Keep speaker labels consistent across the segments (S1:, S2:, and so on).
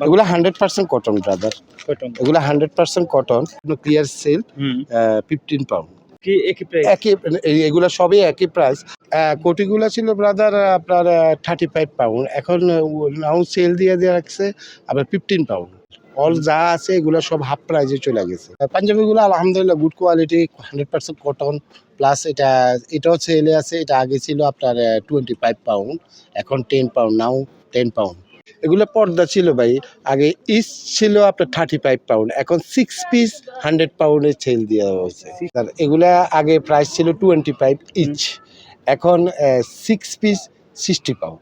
S1: এগুলো hundred percent cotton brother
S2: cotton
S1: এগুলো hundred percent cotton clear sale fifteen pound
S2: কি একই প্রাইস
S1: একই এগুলো সবই একই প্রাইস কোটিগুলো ছিল ব্রাদার আপনার থার্টি ফাইভ পাউন্ড এখন নাও সেল দিয়ে দিয়ে রাখছে আবার ফিফটিন পাউন্ড অল যা আছে এগুলো সব হাফ প্রাইজে চলে গেছে। পাঞ্জাবিগুলো আলহামদুলিল্লাহ good quality hundred percent cotton plus এটা এটাও সেলে আছে এটা আগে ছিল আপনার টোয়েন্টি ফাইভ পাউন্ড এখন ten pound now ten pound এগুলো পর্দা ছিল ভাই। আগে ইস ছিল আপনার থার্টি ফাইভ পাউন্ড এখন সিক্স পিস হান্ড্রেড পাউন্ডের সেল দেওয়া হয়েছে। আর এগুলা আগে প্রাইস ছিল টোয়েন্টি ফাইভ ইচ এখন সিক্স পিস সিক্সটি পাউন্ড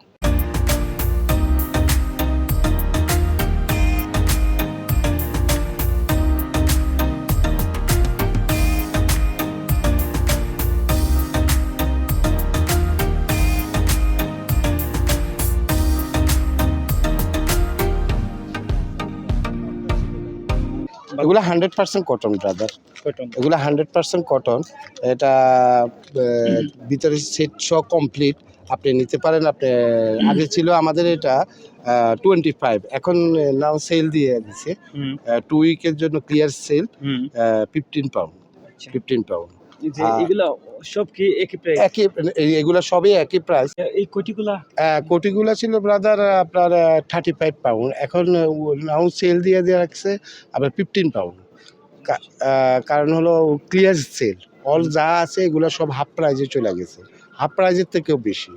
S1: এগুলো hundred percent cotton brother
S2: cotton
S1: এগুলো হান্ড্রেড পার্সেন্ট কটন এটা ভিতরে সেট সহ কমপ্লিট আপনি নিতে পারেন আপনি আগে ছিল আমাদের এটা টোয়েন্টি ফাইভ এখন নাও সেল দিয়ে দিছে। টু উইকের জন্য clear sale fifteen pound fifteen pound
S2: যে এগুলা সব কি একই প্রাইস
S1: একই এগুলো সবই একই প্রাইস
S2: এই কোটিগুলা?
S1: কোটিগুলো ছিল ব্রাদার আপনার থার্টি ফাইভ পাউন্ড এখন নাও সেল দিয়ে দিয়ে রাখছে আবার ফিফটিন পাউন্ড কারণ হলো ক্লিয়ার সেল অল যা আছে এগুলো সব হাফ প্রাইজে চলে গেছে। হাফ প্রাইজের থেকেও বেশি।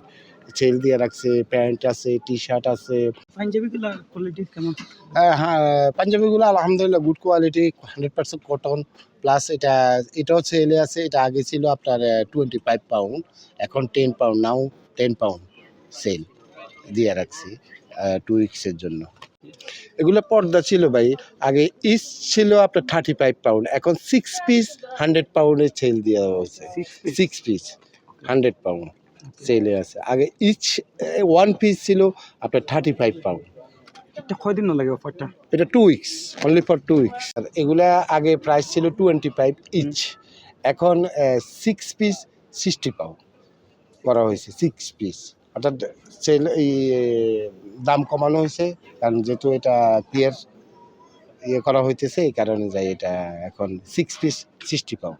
S1: সেল দিয়ে রাখছে প্যান্ট আছে টি শার্ট আছে।
S2: পাঞ্জাবিগুলা কোয়ালিটি কেমন?
S1: আহ, হ্যাঁ পাঞ্জাবিগুলো আলহামদুলিল্লাহ good quality hundred percent cotton plus এটা এটাও সেলে আছে এটা আগে ছিল আপনার টোয়েন্টি ফাইভ পাউন্ড এখন ten pound now ten pound sale দিয়ে রাখছি টু উইক্সের জন্য। এগুলো পর্দা ছিল ভাই আগে ইস ছিল আপনার থার্টি ফাইভ পাউন্ড এখন সিক্স পিস হান্ড্রেড পাউন্ডের সেল দেওয়া হয়েছে। সিক্স পিস হান্ড্রেড পাউন্ড সেলে আছে। আগে ইচ ওয়ান পিস ছিল আপনার থার্টি ফাইভ পাউন্ড
S2: এটা কয়দিন লাগে অফারটা
S1: এটা two weeks only for two weeks আর এগুলা আগে প্রাইস ছিল টোয়েন্টি ফাইভ ইচ এখন সিক্স পিস সিক্সটি পাউন্ড করা হয়েছে সিক্স পিস অর্থাৎ সেল দাম কমানো হয়েছে। কারণ যেহেতু এটা ক্লিয়ার ইয়ে করা হইতেছে এই কারণে যাই এটা এখন সিক্স পিস সিক্সটি পাউন্ড